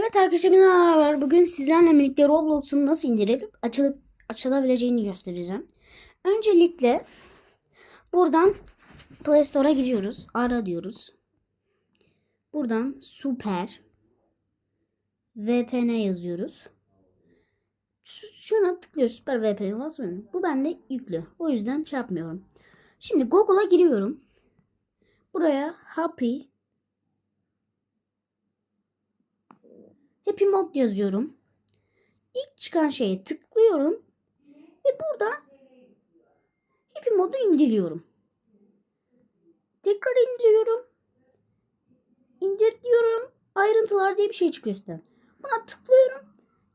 Evet arkadaşlar merhabalar. Bugün sizlerle birlikte Roblox'un nasıl indirip açılıp açılabileceğini göstereceğim. Öncelikle buradan Play Store'a giriyoruz. Ara diyoruz. Buradan Super VPN yazıyoruz. Şu- Şuna tıklıyoruz. Super VPN basmıyorum. Bu bende yüklü. O yüzden şey yapmıyorum. Şimdi Google'a giriyorum. Buraya Happy Happy Mod yazıyorum. İlk çıkan şeye tıklıyorum. Ve burada Happy Mod'u indiriyorum. Tekrar indiriyorum. İndir diyorum. Ayrıntılar diye bir şey çıkıyor üstten. Buna tıklıyorum.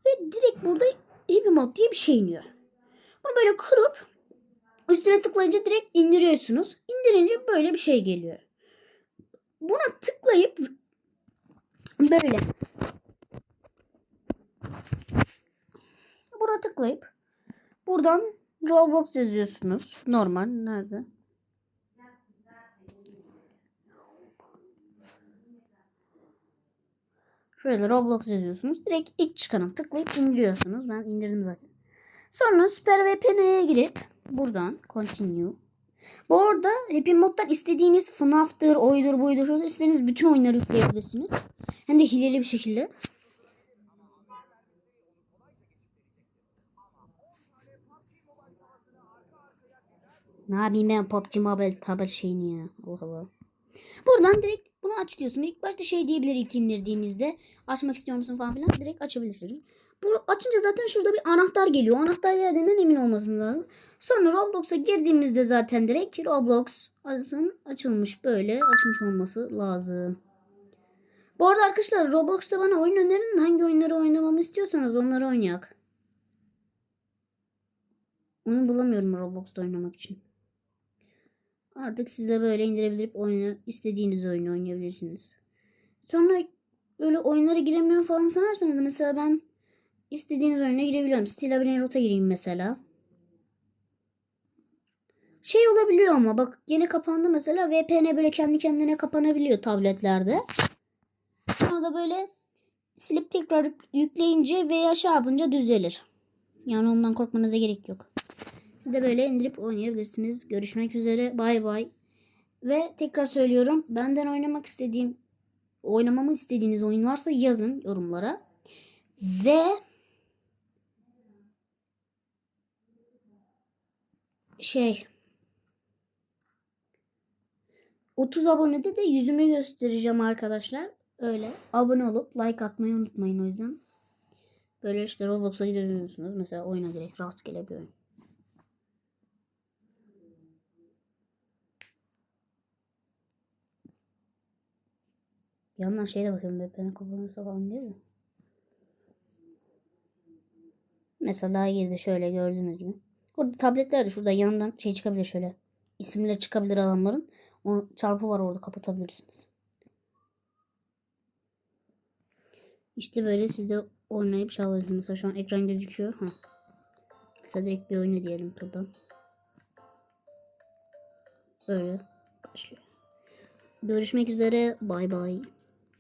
Ve direkt burada Happy Mod diye bir şey iniyor. Bunu böyle kırıp üstüne tıklayınca direkt indiriyorsunuz. İndirince böyle bir şey geliyor. Buna tıklayıp böyle Buna tıklayıp buradan Roblox yazıyorsunuz. Normal. Nerede? Şöyle Roblox yazıyorsunuz. Direkt ilk çıkana tıklayıp indiriyorsunuz. Ben indirdim zaten. Sonra Super VPN'ye girip buradan Continue. Bu arada Happy Mod'dan istediğiniz FNAF'tır, oydur, buydur, şudur, istediğiniz bütün oyunları yükleyebilirsiniz. Hem de hileli bir şekilde. Ne yapayım ben PUBG Mobile tabel şeyini ya. Allah Allah. Buradan direkt bunu aç diyorsun. İlk başta şey diyebilir ilk indirdiğinizde. Açmak istiyor musun falan filan. Direkt açabilirsiniz. Bunu açınca zaten şurada bir anahtar geliyor. Anahtar geldiğinden emin olmasın lazım. Sonra Roblox'a girdiğimizde zaten direkt Roblox açılmış böyle. Açılmış olması lazım. Bu arada arkadaşlar Roblox'ta bana oyun önerin. Hangi oyunları oynamamı istiyorsanız onları oynayak. Onu bulamıyorum Roblox'ta oynamak için. Artık siz de böyle indirebilip oyna, istediğiniz oyunu oynayabilirsiniz. Sonra böyle oyunlara giremiyorum falan sanarsanız mesela ben istediğiniz oyuna girebiliyorum. Steel Abirin Rota gireyim mesela. Şey olabiliyor ama bak yine kapandı mesela VPN böyle kendi kendine kapanabiliyor tabletlerde. Sonra da böyle silip tekrar yükleyince veya şey düzelir. Yani ondan korkmanıza gerek yok. Siz de böyle indirip oynayabilirsiniz. Görüşmek üzere. Bay bay. Ve tekrar söylüyorum. Benden oynamak istediğim oynamamı istediğiniz oyun varsa yazın yorumlara. Ve şey 30 abonede de yüzümü göstereceğim arkadaşlar. Öyle. Abone olup like atmayı unutmayın o yüzden. Böyle işte Roblox'a girebiliyorsunuz. Mesela oyuna direkt rastgele bir oyun. Yandan şeye de bakıyorum VPN kapanırsa falan diye de. Mesela girdi şöyle gördüğünüz gibi. Orada tabletlerde şurada yandan şey çıkabilir şöyle. İsimle çıkabilir adamların. O çarpı var orada kapatabilirsiniz. İşte böyle siz de oynayıp şey alabilirsiniz. Mesela şu an ekran gözüküyor. Ha. Mesela direkt bir oyna diyelim buradan. Böyle başlıyor. Görüşmek üzere. Bay bay.